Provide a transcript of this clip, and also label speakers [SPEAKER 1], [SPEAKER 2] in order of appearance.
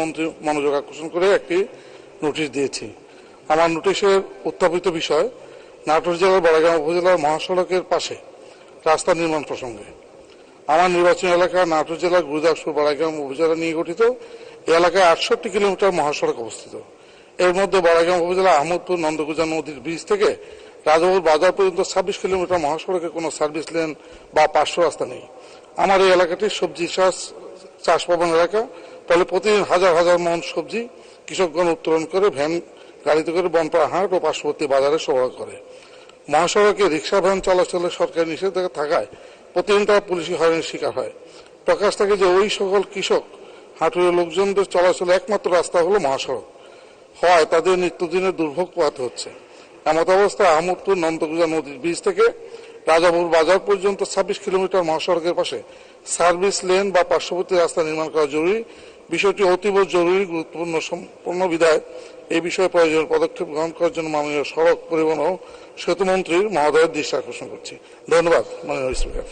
[SPEAKER 1] মন্ত্রী মনোযোগ আকর্ষণ করে একটি নোটিশ দিয়েছি। আমার নোটিশের উত্থাপিত বিষয় নাটোর জেলার বড়াইগ্রাম উপজেলার মহাসড়কের পাশে রাস্তা নির্মাণ প্রসঙ্গে। আমার নির্বাচনী এলাকা নাটোর জেলার গুরুদাসপুর বড়াইগ্রাম উপজেলা নিয়ে গঠিত। এই এলাকায় আটষট্টি কিলোমিটার মহাসড়ক অবস্থিত। এর মধ্যে বড়াইগ্রাম উপজেলা আহমদপুর নন্দকুজা নদীর ব্রিজ থেকে রাজাপুর বাজার পর্যন্ত ছাব্বিশ কিলোমিটার মহাসড়কে কোনো সার্ভিস লেন বা পার্শ্ব রাস্তা নেই। আমার এই এলাকাটি সবজি চাষ চাষ পাবন এলাকা। প্রতিদিন হাজার হাজার মন সবজি কৃষকগণ উত্তোলন করে, ভ্যান গাড়িতে করে বনপাড়া হাট ও পার্শ্ববর্তী বাজারে সরবরাহ করে। মহাসড়কে রিক্সা, ভ্যান চলাচলের সরকারি নিষেধাজ্ঞা থাকায় প্রতিদিন তারা পুলিশি হয়রানির শিকার হয়। প্রকাশ থাকে যে ওই সকল কৃষক, হাটুরে লোকজনদের চলাচলের একমাত্র রাস্তা হলো মহাসড়ক। হয়, তাদের নিত্যদিনের দুর্ভোগ পোহাতে হচ্ছে। এমত অবস্থায় আহমদপুর নন্দকুজা নদীর বীজ থেকে রাজাপুর বাজার পর্যন্ত ছাব্বিশ কিলোমিটার মহাসড়কের পাশে সার্ভিস লেন বা পার্শ্ববর্তী রাস্তা নির্মাণ করা জরুরি। বিষয়টি অতীব জরুরি, গুরুত্বপূর্ণ, সম্পূর্ণ বিধায় এই বিষয়ে প্রয়োজনীয় পদক্ষেপ গ্রহণ করার জন্য মাননীয় সড়ক পরিবহন ও সেতুমন্ত্রীর মহোদয়ের দৃষ্টি আকর্ষণ করছি। ধন্যবাদ, মাননীয় স্পিকার।